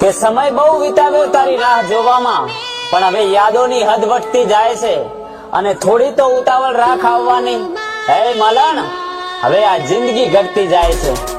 કે સમય બહુ વિતાવ્યો તારી રાહ જોવામાં, પણ હવે યાદોની હદ વટતી જાય છે અને થોડી તો ઉતાવળ રાખ આવવાની. હે મલણ, હવે આ જિંદગી ઘટતી જાય છે.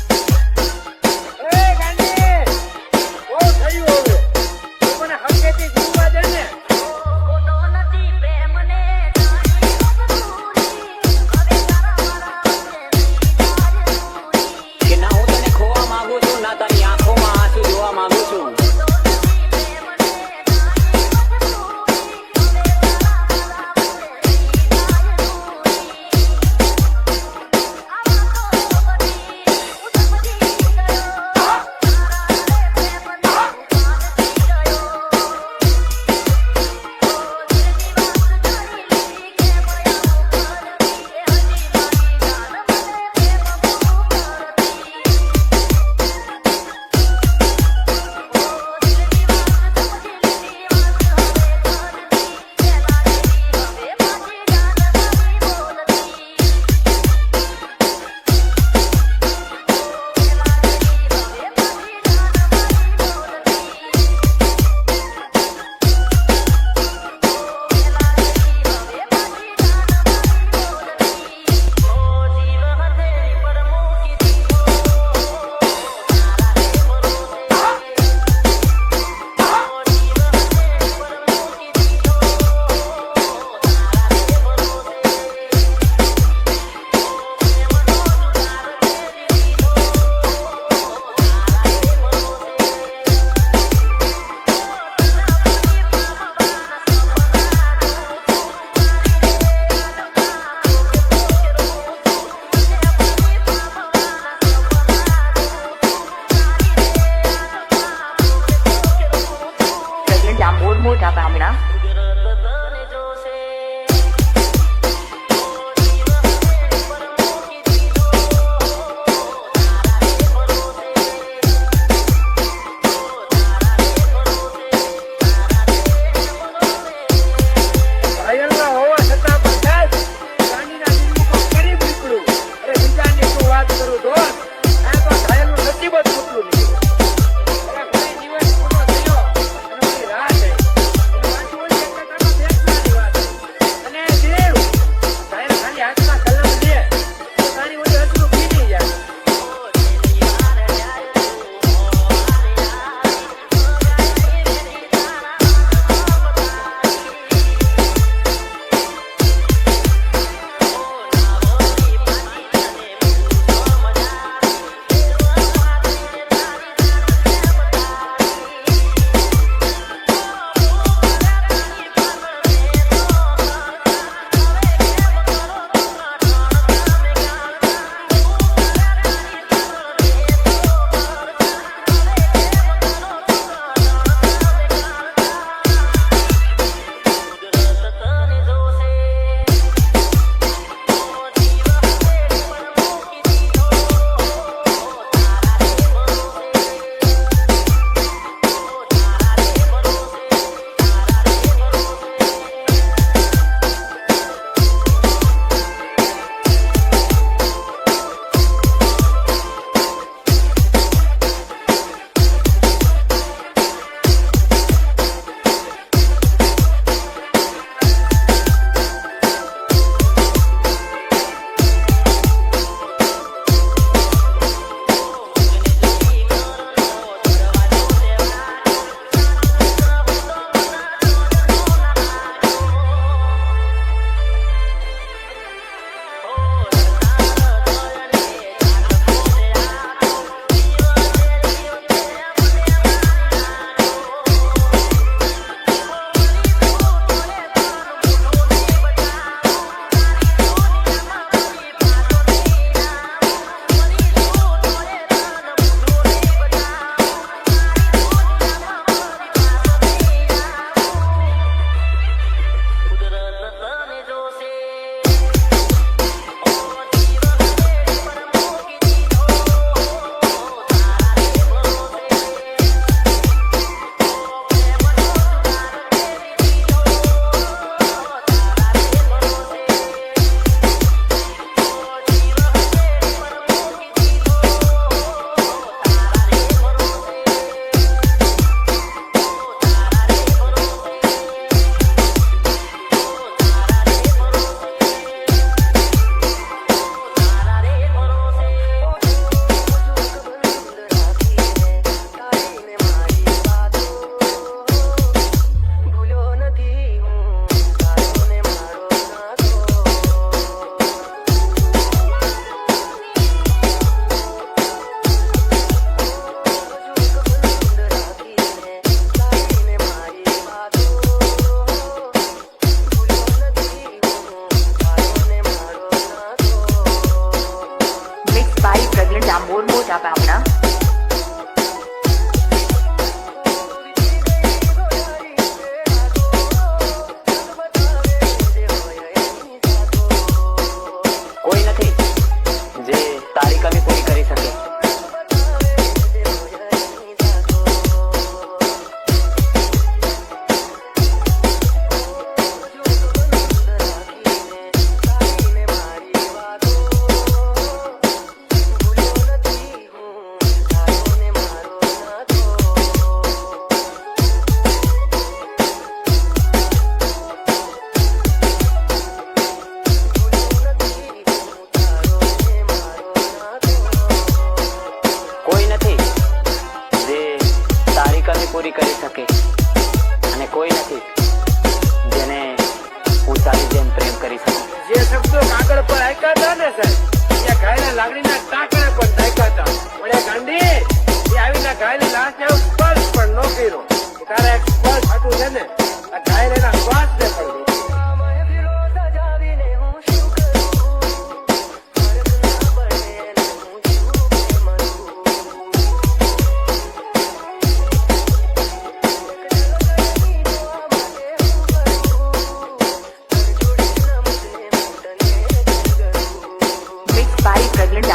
ရင်ဒါမိုးမိုးတာပါမလား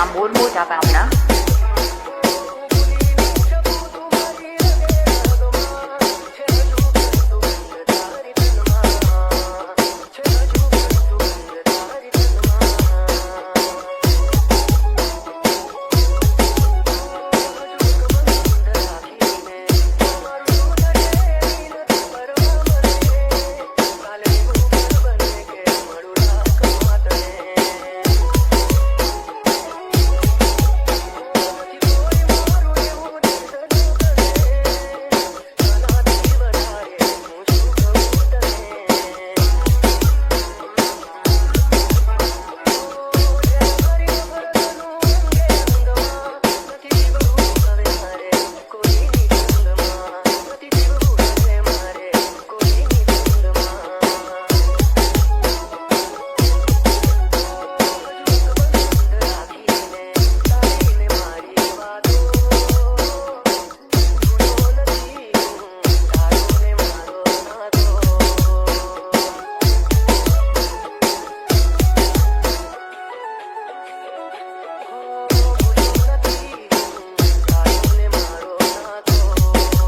မိုးမိုးတာပါမလား